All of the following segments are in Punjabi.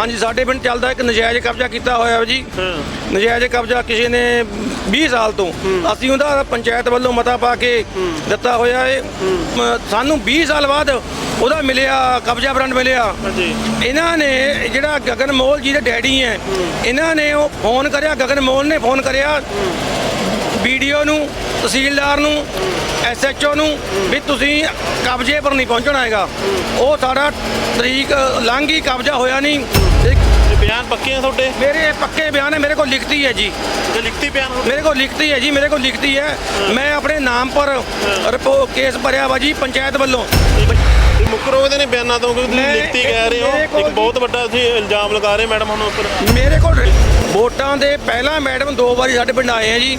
ਹਾਂਜੀ ਸਾਡੇ ਪਿੰਡ ਚੱਲਦਾ ਇੱਕ ਨਜਾਇਜ਼ ਕਬਜ਼ਾ ਕੀਤਾ ਹੋਇਆ ਹੈ ਜੀ। ਨਜਾਇਜ਼ ਕਬਜ਼ਾ ਕਿਸੇ ਨੇ 20 ਸਾਲ ਤੋਂ। ਅਸੀਂ ਉਹਦਾ ਪੰਚਾਇਤ ਵੱਲੋਂ ਮਤਾ ਪਾ ਕੇ ਦਿੱਤਾ ਹੋਇਆ ਹੈ। ਸਾਨੂੰ 20 ਸਾਲ ਬਾਅਦ ਉਹਦਾ ਮਿਲਿਆ ਕਬਜ਼ਾ ਬ੍ਰਾਂਡ ਮਿਲਿਆ। ਇਹਨਾਂ ਨੇ ਜਿਹੜਾ ਗਗਨ ਮੋਲ ਜੀ ਦੇ ਡੈਡੀ ਹੈ। ਇਹਨਾਂ ਨੇ ਉਹ ਫੋਨ ਕਰਿਆ ਗਗਨ ਮੋਲ ਨੇ ਫੋਨ ਕਰਿਆ। ਵੀਡੀਓ ਨੂੰ ਤਹਿਸੀਲਦਾਰ ਨੂੰ ਐਸਐਚਓ ਨੂੰ ਵੀ ਤੁਸੀਂ ਕਬਜ਼ੇ ਪਰ ਨਹੀਂ ਪਹੁੰਚਣਾ ਹੈਗਾ। ਉਹ ਸਾਡਾ ਤਰੀਕ ਲੰਘ ਗਈ ਕਬਜ਼ਾ ਹੋਇਆ ਨਹੀਂ। ਬਿਆਨ ਪੱਕੇ ਆ ਤੁਹਾਡੇ? ਮੇਰੇ ਪੱਕੇ ਬਿਆਨ ਹੈ ਮੇਰੇ ਕੋਲ ਲਿਖਤੀ ਹੈ ਜੀ। ਤੇ ਲਿਖਤੀ ਬਿਆਨ ਮੇਰੇ ਕੋਲ ਲਿਖਤੀ ਹੈ ਜੀ ਮੇਰੇ ਕੋਲ ਲਿਖਤੀ ਹੈ। ਮੈਂ ਆਪਣੇ ਨਾਮ ਪਰ ਰਿਪੋ ਕੇਸ ਭਰਿਆ ਵਾ ਜੀ ਪੰਚਾਇਤ ਵੱਲੋਂ। ਮੁਕਰੋ ਇਹਦੇ ਨੇ ਬਿਆਨਾਂ ਤੋਂ ਕਿ ਤੁਸੀਂ ਲਿਖਤੀ ਕਹਿ ਰਹੇ ਹੋ। ਇੱਕ ਬਹੁਤ ਵੱਡਾ ਤੁਸੀਂ ਇਲਜ਼ਾਮ ਲਗਾ ਰਹੇ ਮੈਡਮ ਹੁਣ ਉੱਪਰ। ਮੇਰੇ ਕੋਲ ਵੋਟਾਂ ਦੇ ਪਹਿਲਾਂ ਮੈਡਮ ਦੋ ਵਾਰੀ ਸਾਡੇ ਪਿੰਡ ਆਏ ਆ ਜੀ।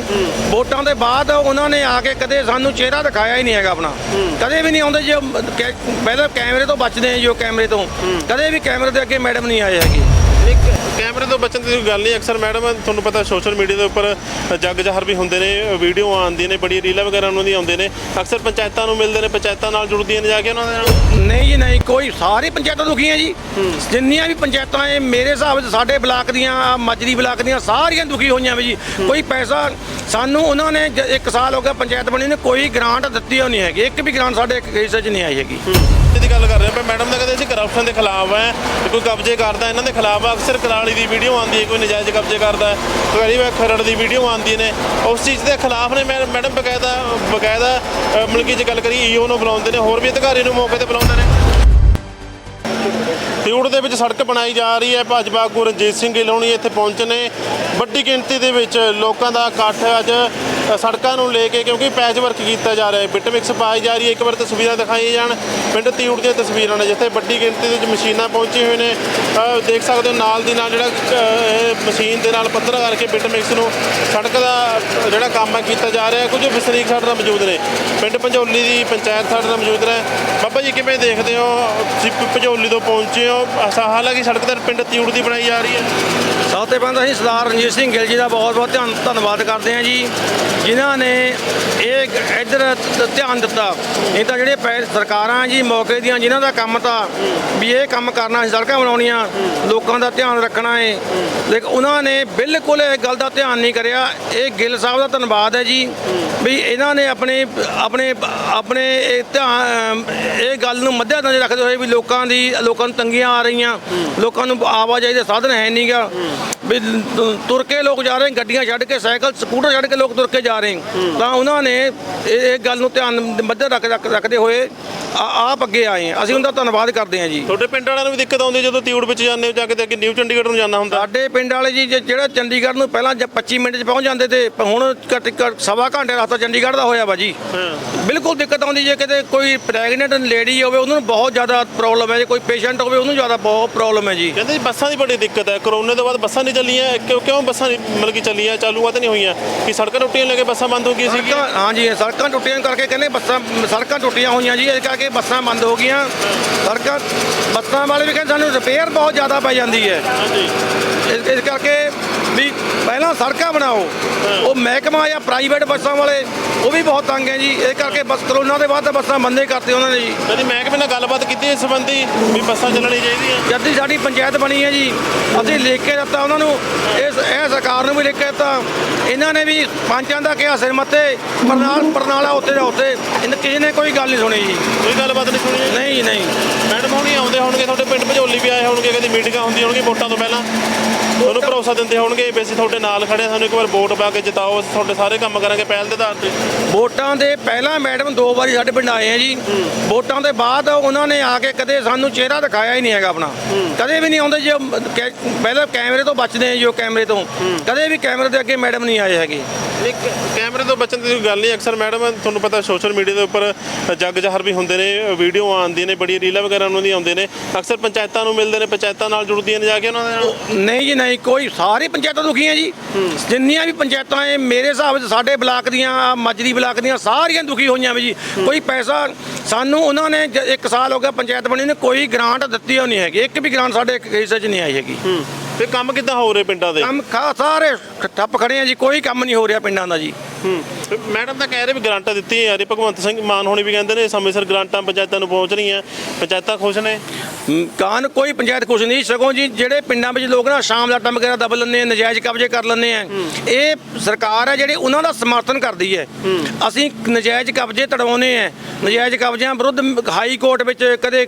ਵੋਟਾਂ ਦੇ ਬਾਅਦ ਉਹਨਾਂ ਨੇ ਆ ਕੇ ਕਦੇ ਸਾਨੂੰ ਚਿਹਰਾ ਦਿਖਾਇਆ ਹੀ ਨਹੀਂ ਹੈਗਾ ਆਪਣਾ। ਕਦੇ ਵੀ ਨਹੀਂ ਆਉਂਦੇ ਜੋ ਕੈ- ਪਹਿਲਾਂ ਕੈਮਰੇ ਤੋਂ ਬਚਦੇ ਆ ਜੋ ਕੈਮਰੇ ਤੋਂ। ਕਦੇ ਵੀ ਕੈਮਰੇ ਦੇ ਅੱਗੇ ਮੈਡਮ ਨਹੀਂ ਆਏ ਹੈਗੇ। ਕੈਮਰੇ ਤੋਂ ਬਚਣ ਦੀ ਗੱਲ ਨਹੀਂ ਅਕਸਰ ਮੈਡਮ ਤੁਹਾਨੂੰ ਪਤਾ ਸੋਸ਼ਲ ਮੀਡੀਆ ਦੇ ਉੱਪਰ ਜੱਗ ਜਹਰ ਵੀ ਹੁੰਦੇ ਨੇ ਵੀਡੀਓ ਆਉਂਦੀਆਂ ਨੇ ਬੜੀ ਰੀਲਾਂ ਵਗੈਰਾ ਉਹਨਾਂ ਦੀ ਆਉਂਦੇ ਨੇ। ਅਕਸਰ ਪੰਚਾਇਤਾਂ ਨੂੰ ਮਿਲਦੇ ਨੇ ਪੰਚਾਇਤਾਂ ਨਾਲ ਜੁੜਦੀਆਂ ਨੇ ਜਾ ਕੇ ਉਹਨਾਂ ਦੇ ਨਾਲ। ਨਹੀਂ ਜੀ ਨਹੀਂ ਕੋਈ ਸਾਰੀ ਪੰਚਾਇਤਾਂ ਦੁਖੀਆਂ ਜੀ। ਜਿੰਨੀਆਂ ਵੀ ਪੰਚਾਇਤਾਂ ਇਹ ਮੇਰੇ ਹਿਸਾਬ ਵਿੱਚ ਸਾਡੇ ਬਲਾਕ ਦੀਆਂ ਮਜਰੀ ਬਲਾਕ ਦੀਆਂ ਸਾਰੀਆਂ ਦੁਖੀ ਹੋਈਆਂ ਵੀ ਜੀ। ਕੋਈ ਪੈਸਾ ਸਾਨੂੰ ਉਹਨਾਂ ਨੇ ਜ- ਇੱਕ ਸਾਲ ਹੋ ਗਿਆ ਪੰਚਾਇਤ ਬਣੀ ਨੇ ਕੋਈ ਗ੍ਰਾਂਟ ਦਿੱਤੀ ਹੋ ਨਹੀਂ ਹੈਗੀ। ਇੱਕ ਵੀ ਗ੍ਰਾਂਟ ਸਾਡੇ ਕੇਸ 'ਚ ਨਹੀਂ ਆਈ ਹੈਗੀ। ਦੀ ਗੱਲ ਕਰ ਰਹੇ ਹਾਂ ਮੈਡਮ ਦਾ ਕਹਿੰਦੇ ਅਸੀਂ ਕਰਪਸ਼ਨ ਦੇ ਖਿਲਾਫ ਹੈ। ਤੇ ਕੋਈ ਕਬਜ਼ੇ ਕਰਦਾ ਇਹਨਾਂ ਦੇ ਖਿਲਾਫ ਆ। ਅਕਸਰ ਕਰਾਲੀ ਦੀ ਵੀਡੀਓ ਆਉਂਦੀ ਹੈ ਕੋਈ ਨਜਾਇਜ਼ ਕਬਜ਼ੇ ਕਰਦਾ ਹੈ। ਕੋਈ ਵਾਰ ਖਰੜ ਦੀ ਵੀਡੀਓ ਆਉਂਦੀ ਨੇ। ਉਸ ਚੀਜ਼ ਦੇ ਖਿਲਾਫ ਨੇ ਮੈ- ਮੈਡਮ ਬਕਾਇਦਾ ਬਕਾਇਦਾ ਅ, ਮਤਲਬ ਕਿ ਜੇ ਗੱਲ ਕਰੀ ਈਓ ਨੂੰ ਬੁਲਾਉਂਦੇ ਨੇ ਹੋਰ ਵੀ ਅਧਿਕਾਰੀ ਨੂੰ ਮੌਕੇ ਤੇ ਬੁਲਾਉਂਦੇ ਨੇ। ਤਿਊੜ ਦੇ ਵਿੱਚ ਸੜਕ ਬਣਾਈ ਜਾ ਰਹੀ ਹੈ। ਭਾਜਪਾ ਆਗੂ ਰਣਜੀਤ ਸਿੰਘ ਗਿੱਲੋਣੀ ਇੱਥੇ ਪਹੁੰਚੇ ਨੇ। ਵੱਡੀ ਗਿਣਤੀ ਦੇ ਵਿੱਚ ਲੋਕਾਂ ਦਾ ਇਕੱਠ ਅੱਜ ਸੜਕਾਂ ਨੂੰ ਲੈ ਕੇ ਕਿਉਂਕਿ ਪੈਚ ਵਰਕ ਕੀਤਾ ਜਾ ਰਿਹਾ ਹੈ। ਬਿੱਟ ਮਿਕਸ ਪਾਈ ਜਾ ਰਹੀ ਹੈ। ਇੱਕ ਵਾਰ ਤਸਵੀਰਾਂ ਦਿਖਾਈਆਂ ਜਾਣ। ਪਿੰਡ ਤਿਊੜ ਦੀਆਂ ਤਸਵੀਰਾਂ ਨੇ, ਜਿੱਥੇ ਵੱਡੀ ਗਿਣਤੀ ਦੇ ਵਿੱਚ ਮਸ਼ੀਨਾਂ ਪਹੁੰਚੀ ਹੋਏ ਨੇ। ਦੇਖ ਸਕਦੇ ਹੋ, ਨਾਲ ਦੀ ਨਾਲ ਜਿਹੜਾ ਮਸ਼ੀਨ ਦੇ ਨਾਲ ਪੱਧਰਾ ਕਰਕੇ ਬਿੱਟ ਮਿਕਸ ਨੂੰ ਸੜਕ ਦਾ ਜਿਹੜਾ ਕੰਮ ਹੈ, ਕੀਤਾ ਜਾ ਰਿਹਾ ਕੁਝ ਵਸਨੀਕ ਸਾਡੇ ਨਾਲ ਮੌਜੂਦ ਨੇ। ਪਿੰਡ ਪੰਜੋਲੀ ਦੀ ਪੰਚਾਇਤ ਸਾਡੇ ਨਾਲ ਮੌਜੂਦ ਨੇ। ਬਾਬਾ ਜੀ, ਕਿਵੇਂ ਦੇਖਦੇ ਹੋ? ਤੁਸੀਂ ਪ- ਪੰਜੋਲੀ ਤੋਂ ਪਹੁੰਚੇ ਹੋ। ਹਾਲਾਂਕਿ ਸੜਕ ਤਾਂ ਪਿੰਡ ਤਿਊੜ ਦੀ ਬਣਾਈ ਜਾ ਰਹੀ ਹੈ। ਸਭ ਤੋਂ ਪਹਿਲਾਂ ਅਸੀਂ ਸਰਦਾਰ ਰਣਜੀਤ ਸਿੰਘ ਗਿੱਲ ਜੀ ਦਾ ਬਹੁਤ ਬਹੁਤ ਧੰਨ ਧੰਨਵਾਦ ਕਰਦੇ ਹਾਂ ਜੀ, ਜਿਨ੍ਹਾਂ ਨੇ ਇਹ ਗ- ਇੱਧਰ ਧਿਆਨ ਦਿੱਤਾ। ਨਹੀਂ ਤਾਂ ਜਿਹੜੇ ਪੈ- ਸਰਕਾਰਾਂ ਜੀ ਮੌਕੇ ਦੀਆਂ ਜਿਨ੍ਹਾਂ ਦਾ ਕੰਮ ਤਾਂ ਵੀ ਇਹ ਕੰਮ ਕਰਨਾ ਸੜਕਾਂ ਬਣਾਉਣੀਆਂ, ਲੋਕਾਂ ਦਾ ਧਿਆਨ ਰੱਖਣਾ ਹੈ ਲੇਕਿਨ ਉਹਨਾਂ ਨੇ ਬਿਲਕੁਲ ਇਹ ਗੱਲ ਦਾ ਧਿਆਨ ਨਹੀਂ ਕਰਿਆ। ਇਹ ਗਿੱਲ ਸਾਹਿਬ ਦਾ ਧੰਨਵਾਦ ਹੈ ਜੀ, ਵੀ ਇਹਨਾਂ ਨੇ ਆਪਣੇ ਆਪਣੇ ਆਪਣੇ ਇਹ ਧਿਆਨ ਇਹ ਗੱਲ ਨੂੰ ਮੱਦੇ ਨਜ਼ਰ ਰੱਖਦੇ ਹੋਏ ਵੀ ਲੋਕਾਂ ਦੀ, ਲੋਕਾਂ ਨੂੰ ਤੰਗੀਆਂ ਆ ਰਹੀਆਂ। ਲੋਕਾਂ ਨੂੰ ਆਵਾਜਾਈ ਦੇ ਸਾਧਨ ਹੈ ਨਹੀਂਗਾ ਵੀ ਤੁਰ ਕੇ ਲੋਕ ਜਾ ਰਹੇ ਗੱਡੀਆਂ ਛੱਡ ਕੇ, ਸਾਈਕਲ, ਸਕੂਟਰ ਛੱਡ ਕੇ ਲੋਕ ਤੁਰ ਕੇ ਜਾ ਰਹੇ ਤਾਂ ਉਹਨਾਂ ਨੇ ਇਹ ਗੱਲ ਨੂੰ ਧਿਆਨ ਮੱਦੇ ਰੱਖ, ਰੱਖ- ਰੱਖਦੇ ਹੋਏ ਆਪ ਅੱਗੇ ਆਏ ਆ ਅਸੀਂ ਉਹਦਾ ਧੰਨਵਾਦ ਕਰਦੇ ਹਾਂ ਜੀ। ਤੁਹਾਡੇ ਪਿੰਡ ਵਾਲਿਆਂ ਨੂੰ ਵੀ ਦਿੱਕਤ ਆਉਂਦੀ ਹੈ ਜਦੋਂ ਤਿਊੜ ਵਿੱਚ ਜਾਂਦੇ ਹੋ ਜਾ ਕੇ ਤੇ ਅੱਗੇ ਨਿਊ ਚੰਡੀਗੜ੍ਹ ਨੂੰ ਜਾਣਾ ਹੁੰਦਾ। ਸਾਡੇ ਪਿੰਡ ਵਾਲੇ ਜੀ ਜੇ- ਜਿਹੜਾ ਚੰਡੀਗੜ੍ਹ ਨੂੰ ਪਹਿਲਾਂ ਜ- 25 ਮਿੰਟ 'ਚ ਪਹੁੰਚ ਜਾਂਦੇ ਤੇ ਹੁਣ ਘੱਟ ਘੱਟ ਸਵਾ ਘੰਟੇ ਰਸਤਾ ਚੰਡੀਗੜ੍ਹ ਦਾ ਹੋਇਆ ਵਾ ਜੀ। ਹਾਂ। ਬਿਲਕੁਲ ਦਿੱਕਤ ਆਉਂਦੀ ਜੇ ਕਿਤੇ ਕੋਈ ਪ੍ਰੈਗਨੈਂਟ ਲੇਡੀ ਹੋਵੇ ਉਹਨੂੰ ਬਹੁਤ ਜ਼ਿਆਦਾ ਪ੍ਰੋਬਲਮ ਹੈ। ਜੇ ਕੋਈ ਪੇਸ਼ੈਂਟ ਹੋਵੇ ਉਹਨੂੰ ਜ਼ਿਆਦਾ ਬਹੁਤ ਪ੍ਰੋਬਲਮ ਹੈ ਜੀ। ਕਹਿੰਦੇ ਜੀ ਬੱਸਾਂ ਦੀ ਬੜੀ ਦਿੱਕਤ ਹੈ। ਕਰੋਨੇ ਤੋਂ ਬਾਅਦ ਬੱਸਾਂ ਨਹੀਂ ਚੱਲੀਆਂ ਕਿਉਂ ਕਿਉਂ ਬੱਸਾਂ ਮਤਲਬ ਕਿ ਚੱਲੀਆਂ ਚਾਲੂ ਆ ਤਾਂ ਨਹੀਂ ਹੋਈਆਂ? ਕਿ ਸੜਕਾਂ ਟੁੱਟੀਆਂ ਲੈ ਕੇ ਬੱਸਾਂ ਬੰਦ ਹੋ ਗਈਆਂ ਸੀਗੀਆਂ। ਸੜਕਾਂ ਹਾਂਜੀ ਇਹ ਸੜਕਾਂ ਟੁੱਟੀਆਂ ਕਰਕੇ ਕਹਿੰਦੇ ਬੱਸਾਂ ਸੜਕਾਂ ਟੁੱਟੀਆਂ ਹੋਈਆਂ ਜੀ। ਇਸ ਕਰਕੇ ਬੱਸਾਂ ਬੰਦ ਹੋ ਗਈਆਂ। ਸੜਕਾਂ ਬੱਸਾਂ ਵਾਲੇ ਵੀ ਕਹਿੰਦੇ ਸਾਨੂੰ ਰਿਪੇਅਰ ਬਹੁਤ ਜ਼ਿਆਦਾ ਪੈ ਜਾਂਦੀ ਹੈ। ਹਾਂਜੀ। ਇਸ ਕਰਕੇ ਵੀ ਪਹਿਲਾਂ ਸੜਕਾਂ ਬਣਾਓ। ਉਹ ਮਹਿਕਮਾ ਜਾਂ ਪ੍ਰਾਈਵੇਟ ਬੱਸਾਂ ਵਾਲੇ ਉਹ ਵੀ ਬਹੁਤ ਤੰਗ ਹੈ ਜੀ। ਇਹ ਕਰਕੇ ਬੱਸ ਕਰੋਨਾ ਦੇ ਬਾਅਦ ਤਾਂ ਬੱਸਾਂ ਬੰਦੇ ਕਰਤੇ ਉਹਨਾਂ ਨੇ ਜੀ। ਕਦੀ ਮਹਿਕਮੇ ਨਾਲ ਗੱਲਬਾਤ ਕੀਤੀ ਇਸ ਸੰਬੰਧੀ ਵੀ ਬੱਸਾਂ ਚੱਲਣੀਆਂ ਚਾਹੀਦੀਆਂ? ਜਦ ਦੀ ਸਾਡੀ ਪੰਚਾਇਤ ਬਣੀ ਹੈ ਜੀ ਅਸੀਂ ਲਿਖ ਕੇ ਦਿੱਤਾ ਉਹਨਾਂ ਨੂੰ ਇਸ ਇਹ ਸਰਕਾਰ ਨੂੰ ਵੀ ਲਿਖ ਕੇ ਦਿੱਤਾ। ਇਹਨਾਂ ਨੇ ਵੀ ਪੰਚਾਂ ਦਾ ਕਿਹਾ ਸਿਰ ਮੱਥੇ ਪ੍ਰਣਾਲ ਪ੍ਰਣਾਲਾ ਉੱਤੇ ਦਾ ਉੱਤੇ। ਇਹਨਾਂ ਕਿਸੇ ਨੇ ਕੋਈ ਗੱਲ ਨਹੀਂ ਸੁਣੀ ਜੀ। ਕੋਈ ਗੱਲਬਾਤ ਨਹੀਂ ਸੁਣੀ? ਨਹੀਂ ਨਹੀਂ। ਆਉਂਦੇ ਹੋਣਗੇ ਤੁਹਾਡੇ ਪਿੰਡ ਭਜੋਲੀ ਵੀ ਆਏ ਹੋਣਗੇ ਕਦੀ ਮੀਟਿੰਗਾਂ ਹੁੰਦੀਆਂ ਹੋਣਗੀਆਂ ਵੋਟਾਂ ਤੋਂ ਪਹਿਲਾਂ। ਤੁਹਾਨੂੰ ਭਰੋਸਾ ਦਿੰਦੇ ਹੋਣਗੇ ਵੀ ਅਸੀਂ ਤੁਹਾਡੇ ਨਾਲ ਖੜੇ ਹਾਂ, ਸਾਨੂੰ ਇੱਕ ਵਾਰ ਵੋਟ ਪਾ ਕੇ ਜਿਤਾਓ ਅਸੀਂ ਤੁਹਾਡੇ ਸਾਰੇ ਕੰਮ ਕਰਾਂਗੇ ਪਹਿਲ ਦੇ ਆਧਾਰ ਤੇ। ਵੋਟਾਂ ਦੇ ਪਹਿਲਾਂ ਮੈਡਮ ਦੋ ਵਾਰੀ ਸਾਡੇ ਪਿੰਡ ਆਏ ਆ ਜੀ। ਵੋਟਾਂ ਦੇ ਬਾਅਦ ਉਹਨਾਂ ਨੇ ਆ ਕੇ ਕਦੇ ਸਾਨੂੰ ਚਿਹਰਾ ਦਿਖਾਇਆ ਹੀ ਨਹੀਂ ਹੈਗਾ ਆਪਣਾ। ਕਦੇ ਵੀ ਨਹੀਂ ਆਉਂਦੇ ਜੋ ਪਹਿਲਾਂ ਕੈਮਰੇ ਤੋਂ ਬਚਦੇ ਆ ਜੋ ਕੈਮਰੇ ਤੋਂ। ਕਦੇ ਵੀ ਕੈਮਰੇ ਦੇ ਅੱਗੇ ਮੈਡਮ ਨਹੀਂ ਆਏ ਹੈਗੇ। ਇੱਕ ਕੈਮਰੇ ਤੋਂ ਬਚਣ ਦੀ ਗੱਲ ਨਹੀਂ ਅਕਸਰ ਮੈਡਮ ਤੁਹਾਨੂੰ ਪਤਾ ਸੋਸ਼ਲ ਮੀਡੀਆ ਦੇ ਉੱਪਰ ਜੱਗ ਜਹਰ ਵੀ ਹੁੰਦੇ ਨੇ ਵੀਡੀਓ ਆਉਂਦੀਆਂ ਨੇ ਬੜੀ ਰੀਲਾਂ ਵਗੈਰਾ ਉਹਨਾਂ ਦੀ ਆਉਂਦੇ ਨੇ। ਅਕਸਰ ਪੰਚਾਇਤਾਂ ਨੂੰ ਮਿਲਦੇ ਨੇ ਪੰਚਾਇਤਾਂ ਨਾਲ ਜੁੜਦੀਆਂ ਨੇ ਜਾ ਕੇ ਉਹਨਾਂ ਦੇ ਨਾਲ। ਨਹੀਂ ਜੀ ਨਹੀਂ ਕੋਈ ਸਾਰੀ ਪੰਚਾਇਤਾਂ ਦੁਖੀਆਂ ਜੀ। ਜਿੰਨੀਆਂ ਵੀ ਪੰਚਾਇਤਾਂ ਇਹ ਮੇਰੇ ਹਿਸਾਬ ਵਿੱਚ ਸਾਡੇ ਬਲਾਕ ਦੀਆਂ ਮਜਰੀ ਬਲਾਕ ਦੀਆਂ ਸਾਰੀਆਂ ਦੁਖੀ ਹੋਈਆਂ ਵੀ ਜੀ। ਕੋਈ ਪੈਸਾ ਸਾਨੂੰ ਉਹਨਾਂ ਨੇ ਜ- ਇੱਕ ਸਾਲ ਹੋ ਗਿਆ ਪੰਚਾਇਤ ਬਣੀ ਨੇ ਕੋਈ ਗ੍ਰਾਂਟ ਦਿੱਤੀ ਹੋ ਨਹੀਂ ਹੈਗੀ। ਇੱਕ ਵੀ ਗ੍ਰਾਂਟ ਸਾਡੇ ਕੇਸ 'ਚ ਨਹੀਂ ਆਈ ਹੈਗੀ। ਤੇ ਕੰਮ ਕਿੱਦਾਂ ਹੋ ਰਹੇ ਪਿੰਡਾਂ ਦੇ? ਕੰਮ ਖਾ ਸਾਰੇ ਠੱਪ ਖੜੇ ਆ ਜੀ ਕੋਈ ਕੰਮ ਨਹੀਂ ਹੋ ਰਿਹਾ ਪਿੰਡਾਂ ਦਾ ਜੀ। ਮੈਡਮ ਤਾਂ ਕਹਿ ਰਹੇ ਵੀ ਗ੍ਰਾਂਟਾਂ ਦਿੱਤੀਆਂ ਯਾਰ ਭਗਵੰਤ ਸਿੰਘ ਮਾਨ ਹੋਣੀ ਵੀ ਕਹਿੰਦੇ ਨੇ ਸਮੇਂ ਸਿਰ ਗ੍ਰਾਂਟਾਂ ਪੰਚਾਇਤਾਂ ਨੂੰ ਪਹੁੰਚ ਰਹੀਆਂ ਪੰਚਾਇਤਾਂ ਖੁਸ਼ ਨੇ? ਕਾਨ ਕੋਈ ਪੰਚਾਇਤ ਕੁਛ ਨਹੀਂ ਸਗੋਂ ਜੀ ਜਿਹੜੇ ਪਿੰਡਾਂ ਵਿੱਚ ਲੋਕ ਨਾ ਸ਼ਾਮ ਟਾਈਮ ਵਗੈਰਾ ਦਬ ਲੈਂਦੇ ਆ ਨਜਾਇਜ਼ ਕਬਜ਼ੇ ਕਰ ਲੈਂਦੇ ਆ। ਇਹ ਸਰਕਾਰ ਹੈ ਜਿਹੜੀ ਉਹਨਾਂ ਦਾ ਸਮਰਥਨ ਕਰਦੀ ਹੈ। ਅਸੀਂ ਨਜਾਇਜ਼ ਕਬਜ਼ੇ ਤੜਵਾਉਨੇ ਆ। ਨਜਾਇਜ਼ ਕਬਜ਼ਿਆਂ ਵਿਰੁੱਧ ਹਾਈ ਕੋਰਟ ਵਿੱਚ ਕਦੇ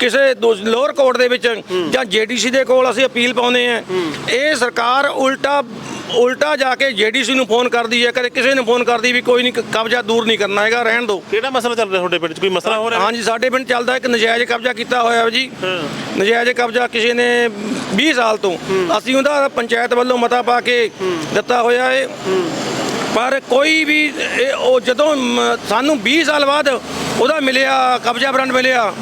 ਕਿਸੇ ਲੋਅਰ ਕੋਰਟ ਦੇ ਵਿੱਚ ਜਾਂ ਜੀਡੀਸੀ ਦੇ ਕੋਲ ਅਸੀਂ ਅਪੀਲ ਪਾਉਂਦੇ ਆ। ਇਹ ਸਰਕਾਰ ਉਲਟਾ ਉਲਟਾ ਜਾ ਕੇ ਜੀਡੀਸੀ ਨੂੰ ਫੋਨ ਕਰਦੀ ਹੈ ਕਦੇ ਕਿਸੇ ਨੂੰ ਫੋਨ ਕਰਦੀ ਵੀ ਕੋਈ ਨਹੀਂ ਕਬਜ਼ਾ ਦੂਰ ਨਹੀਂ ਕਰਨਾ ਹੈਗਾ ਰਹਿਣ ਦਿਓ। ਕਿਹੜਾ ਮਸਲਾ ਚੱਲ ਰਿਹਾ ਤੁਹਾਡੇ ਪਿੰਡ 'ਚ? ਕੋਈ ਮਸਲਾ ਹੋ ਰਿਹਾ? ਹਾਂਜੀ ਸਾਡੇ ਪਿੰਡ ਚੱਲਦਾ ਇੱਕ ਨਜਾਇਜ਼ ਕਬਜ਼ਾ ਕੀਤਾ ਹੋਇਆ ਜੀ। ਨਜਾਇਜ਼ ਕਬਜ਼ਾ ਕਿਸੇ ਨੇ 20 ਸਾਲ ਤੋਂ। ਅਸੀਂ ਉਹਦਾ ਪੰਚਾਇਤ ਵੱਲੋਂ ਮਤਾ ਪਾ ਕੇ ਦਿੱਤਾ ਹੋਇਆ ਹੈ। ਪਰ ਕੋਈ ਵੀ ਉਹ ਜਦੋਂ ਸਾਨੂੰ 20 ਸਾਲ ਬਾਅਦ ਉਹਦਾ ਮਿਲਿਆ ਕਬਜ਼ਾ ਬ੍ਰਾਂਡ ਮਿਲਿਆ।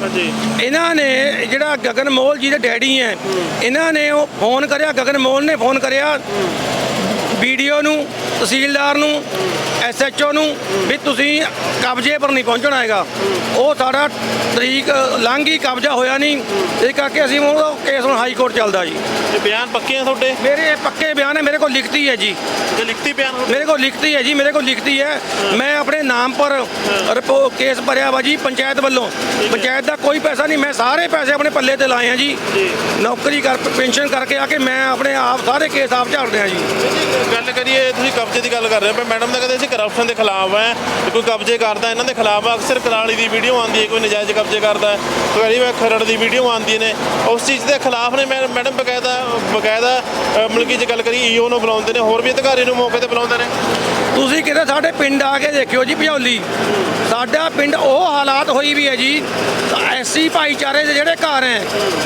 ਇਹਨਾਂ ਨੇ ਜਿਹੜਾ ਗਗਨ ਮੋਲ ਜੀ ਦੇ ਡੈਡੀ ਹੈ ਇਹਨਾਂ ਨੇ ਉਹ ਫੋਨ ਕਰਿਆ ਗਗਨ ਮੋਲ ਨੇ ਫੋਨ ਕਰਿਆ। ਵੀਡੀਓ ਨੂੰ ਤਹਿਸੀਲਦਾਰ ਨੂੰ ਐਸਐਚਓ ਨੂੰ ਵੀ ਤੁਸੀਂ ਕਬਜ਼ੇ ਪਰ ਨਹੀਂ ਪਹੁੰਚਣਾ ਹੈਗਾ। ਉਹ ਸਾਡਾ ਤਰੀਕ ਲੰਘ ਗਈ ਕਬਜ਼ਾ ਹੋਇਆ ਨਹੀਂ। ਇਹ ਕਰਕੇ ਅਸੀਂ ਉਹ ਕੇਸ ਹੁਣ ਹਾਈ ਕੋਰਟ ਚੱਲਦਾ ਜੀ। ਤੇ ਬਿਆਨ ਪੱਕੇ ਆ ਤੁਹਾਡੇ? ਮੇਰੇ ਪੱਕੇ ਬਿਆਨ ਹੈ ਮੇਰੇ ਕੋਲ ਲਿਖਤੀ ਹੈ ਜੀ। ਤੇ ਲਿਖਤੀ ਬਿਆਨ ਮੇਰੇ ਕੋਲ ਲਿਖਤੀ ਹੈ ਜੀ ਮੇਰੇ ਕੋਲ ਲਿਖਤੀ ਹੈ। ਮੈਂ ਆਪਣੇ ਨਾਮ ਪਰ ਰਿਪੋ ਕੇਸ ਭਰਿਆ ਵਾ ਜੀ ਪੰਚਾਇਤ ਵੱਲੋਂ। ਪੰਚਾਇਤ ਦਾ ਕੋਈ ਪੈਸਾ ਨਹੀਂ ਮੈਂ ਸਾਰੇ ਪੈਸੇ ਆਪਣੇ ਪੱਲੇ ਤੇ ਲਾਏ ਆ ਜੀ। ਨੌਕਰੀ ਕਰ ਪੈਨਸ਼ਨ ਕਰਕੇ ਆ ਕੇ ਮੈਂ ਆਪਣੇ ਆਪ ਸਾਰੇ ਕੇਸ ਆਪ ਝਾੜ ਰਿਹਾ ਜੀ। ਗੱਲ ਕਰੀਏ ਤੁਸੀਂ ਕਬਜ਼ੇ ਦੀ ਗੱਲ ਕਰ ਰਹੇ ਹੋ ਪਰ ਮੈਡਮ ਦਾ ਕਹਿੰਦੇ ਅਸੀਂ ਕਰਪਸ਼ਨ ਦੇ ਖਿਲਾਫ ਹੈ। ਤੇ ਕੋਈ ਕਬਜ਼ੇ ਕਰਦਾ ਇਹਨਾਂ ਦੇ ਖਿਲਾਫ ਆ। ਅਕਸਰ ਕਰਾਲੀ ਦੀ ਵੀਡੀਓ ਆਉਂਦੀ ਹੈ ਕੋਈ ਨਜਾਇਜ਼ ਕਬਜ਼ੇ ਕਰਦਾ ਹੈ। ਕੋਈ ਵਾਰੀ ਖਰੜ ਦੀ ਵੀਡੀਓ ਆਉਂਦੀ ਨੇ। ਉਸ ਚੀਜ਼ ਦੇ ਖਿਲਾਫ ਨੇ ਮੈਂ- ਮੈਡਮ ਬਕਾਇਦਾ ਬਕਾਇਦਾ ਅ, ਕਿ ਜੇ ਗੱਲ ਕਰੀ ਈਓ ਨੂੰ ਬੁਲਾਉਂਦੇ ਨੇ ਹੋਰ ਵੀ ਅਧਿਕਾਰੀ ਨੂੰ ਮੌਕੇ ਤੇ ਬੁਲਾਉਂਦੇ ਨੇ। ਤੁਸੀਂ ਕਿਤੇ ਸਾਡੇ ਪਿੰਡ ਆ ਕੇ ਦੇਖਿਓ ਜੀ ਭਜੌਲੀ। ਸਾਡਾ ਪਿੰਡ ਉਹ ਹਾਲਾਤ ਹੋਈ ਵੀ ਹੈ ਜੀ ਐਸੀ ਭਾਈਚਾਰੇ ਦੇ ਜਿਹੜੇ ਘਰ ਹੈ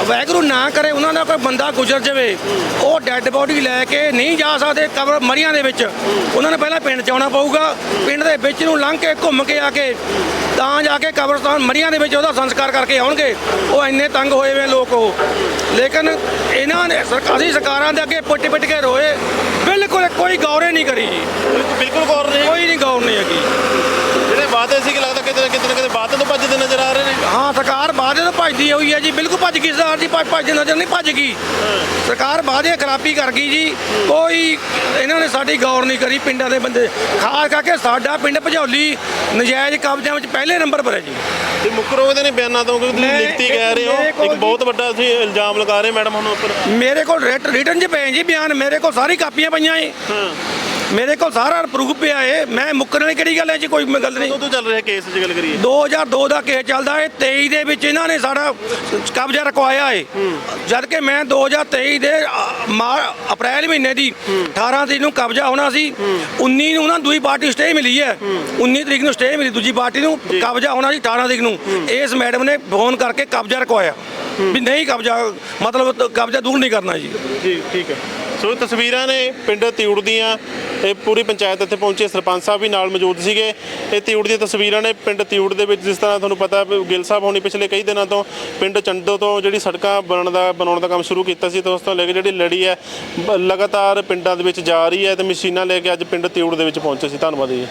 ਵਾਹਿਗੁਰੂ ਨਾ ਕਰੇ ਉਹਨਾਂ ਦਾ ਕੋਈ ਬੰਦਾ ਗੁਜ਼ਰ ਜਾਵੇ ਉਹ ਡੈੱਡ ਬੋਡੀ ਲੈ ਕੇ ਨਹੀਂ ਜਾ ਸਕਦੇ ਕਬਰ ਮਰੀਆਂ ਦੇ ਵਿੱਚ। ਉਹਨਾਂ ਨੇ ਪਹਿਲਾਂ ਪਿੰਡ ਚ ਆਉਣਾ ਪਊਗਾ ਪਿੰਡ ਦੇ ਵਿੱਚ ਨੂੰ ਲੰਘ ਕੇ ਘੁੰਮ ਕੇ ਆ ਕੇ ਤਾਂ ਜਾ ਕੇ ਕਬਰਸਤਾਨ ਮਰੀਆਂ ਦੇ ਵਿੱਚ ਉਹਦਾ ਸੰਸਕਾਰ ਕਰਕੇ ਆਉਣਗੇ। ਉਹ ਇੰਨੇ ਤੰਗ ਹੋਏ ਵੇ ਲੋਕ ਉਹ। ਲੇਕਿਨ ਇਹਨਾਂ ਨੇ ਸਰਕਾਰੀ ਸਰਕਾਰਾਂ ਦੇ ਅੱਗੇ ਪੁੱਟ ਪਿੱਟ ਕੇ ਰੋਏ ਬਿਲਕੁਲ ਕੋਈ ਗੌਰੇ ਨਹੀਂ ਕਰੀ। ਬਿਲਕੁਲ ਗੌਰ ਨਹੀਂ। ਕੋਈ ਨਹੀਂ ਗੌਰ ਨਹੀਂ ਹੈਗੀ। ਜਿਹੜੇ ਵਾਅਦੇ ਸੀ ਕਿ ਕਿਤੇ ਕਿਤੇ ਨਾ ਕਿਤੇ ਵਾਅਦੇ ਤੋਂ ਭੱਜਦੇ ਨਜ਼ਰ ਆ ਰਹੇ ਨੇ। ਹਾਂ ਸਰਕਾਰ ਵਾਅਦੇ ਤੋਂ ਭੱਜਦੀ ਹੋਈ ਹੈ ਜੀ। ਬਿਲਕੁਲ ਭੱਜ ਗਈ ਸਰਕਾਰ ਜੀ ਭੱਜ ਭੱਜ ਨਜ਼ਰ ਨਹੀਂ ਭੱਜ ਗਈ। ਸਰਕਾਰ ਵਾਅਦੇ ਖਰਾਬੀ ਕਰ ਗਈ ਜੀ। ਕੋਈ ਇਹਨਾਂ ਨੇ ਸਾਡੀ ਗੌਰ ਨਹੀਂ ਕਰੀ ਪਿੰਡਾਂ ਦੇ ਬੰਦੇ। ਖਾਸ ਕਰਕੇ ਸਾਡਾ ਪਿੰਡ ਭਜੌਲੀ ਨਜਾਇਜ਼ ਕਬਜ਼ਿਆਂ ਵਿੱਚ ਪਹਿਲੇ ਨੰਬਰ ਪਰ ਹੈ ਜੀ। ਤੇ ਮੁੱਕਰ ਉਹਦੇ ਨੇ ਬਿਆਨਾਂ ਤੋਂ ਕਿ ਤੁਸੀਂ ਲਿਖਤੀ ਕਹਿ ਰਹੇ ਹੋ। ਇੱਕ ਬਹੁਤ ਵੱਡਾ ਤੁਸੀਂ ਇਲਜ਼ਾਮ ਲਗਾ ਰਹੇ ਮੈਡਮ ਹੁਣ ਉੱਪਰ। ਮੇਰੇ ਕੋਲ ਰਿਟਰਨ 'ਚ ਪਏ ਜੀ ਬਿਆਨ। ਮੇਰੇ ਕੋਲ ਸਾਰੀ ਕਾਪੀਆਂ ਪਈਆਂ ਏ। ਹਾਂ। ਮੇਰੇ ਕੋਲ ਸਾਰਾ ਪ੍ਰੂਫ ਪਿਆ ਏ। ਮੈਂ ਮੁੱਕਰਨ ਵਾਲੀ ਕਿਹੜੀ ਗੱਲ ਹੈ ਜੀ ਕੋਈ ਗੱਲ ਨਹੀਂ। ਉਦੋਂ ਚੱਲ ਰਿਹਾ ਕੇਸ ਦੀ ਗੱਲ ਕਰੀਏ? 2002 ਦਾ ਕੇਸ ਚੱਲਦਾ ਏ। 23 ਦੇ ਵਿੱਚ ਇਹਨਾਂ ਨੇ ਸਾਡਾ ਕਬਜ਼ਾ ਰਕਵਾਇਆ ਏ। ਜਦ ਕਿ ਮੈਂ 2023 ਦੇ ਅਪ੍ਰੈਲ ਮਹੀਨੇ ਦੀ 18 ਤਰੀਕ ਨੂੰ ਕਬਜ਼ਾ ਹੋਣਾ ਸੀ। 19 ਨੂੰ ਨਾ ਦੂਜੀ ਪਾਰਟੀ ਸਟੇ ਮਿਲੀ ਹੈ। 19 ਤਰੀਕ ਨੂੰ ਸਟੇ ਮਿਲੀ ਦੂਜੀ ਪਾਰਟੀ ਨੂੰ ਕਬਜ਼ਾ ਹੋਣਾ ਸੀ 18 ਤਰੀਕ ਨੂੰ। ਇਸ ਮੈਡਮ ਨੇ ਫੋਨ ਕਰਕੇ ਕਬਜ਼ਾ ਰਕਵਾਇਆ। ਵੀ ਨਹੀਂ ਕਬਜ਼ਾ ਮਤਲਬ ਕਬਜ਼ਾ ਦੂਰ ਨਹੀਂ ਕਰਨਾ ਜੀ। ਜੀ ਠੀਕ ਹੈ। ਸੋ ਇਹ ਤਸਵੀਰਾਂ ਨੇ ਪਿੰਡ ਤਿਊੜ ਦੀਆਂ, ਇਹ ਪੂਰੀ ਪੰਚਾਇਤ ਇੱਥੇ ਪਹੁੰਚੇ ਸਰਪੰਚ ਸਾਹਿਬ ਵੀ ਨਾਲ ਮੌਜੂਦ ਸੀਗੇ। ਇਹ ਤਿਊੜ ਦੀਆਂ ਤਸਵੀਰਾਂ ਨੇ ਪਿੰਡ ਤਿਊੜ ਦੇ ਵਿੱਚ, ਜਿਸ ਤਰ੍ਹਾਂ ਤੁਹਾਨੂੰ ਪਤਾ ਗਿੱਲ ਸਾਹਿਬ ਹੋਣੀ ਪਿਛਲੇ ਕਈ ਦਿਨਾਂ ਤੋਂ ਪਿੰਡ ਚੰਡੋ ਤੋਂ ਜਿਹੜੀ ਸੜਕਾਂ ਬਣਨ ਦਾ, ਬਣਾਉਣ ਦਾ ਕੰਮ ਸ਼ੁਰੂ ਕੀਤਾ ਸੀ ਅਤੇ ਉਸ ਤੋਂ ਲੈ ਕੇ ਜਿਹੜੀ ਲੜੀ ਹੈ ਲਗਾਤਾਰ ਪਿੰਡਾਂ ਦੇ ਵਿੱਚ ਜਾ ਰਹੀ ਹੈ ਤੇ ਮਸ਼ੀਨਾਂ ਲੈ ਕੇ ਅੱਜ ਪਿੰਡ ਤਿਊੜ ਦੇ ਵਿੱਚ ਪਹੁੰਚੇ ਸੀ। ਧੰਨਵਾਦ ਜੀ।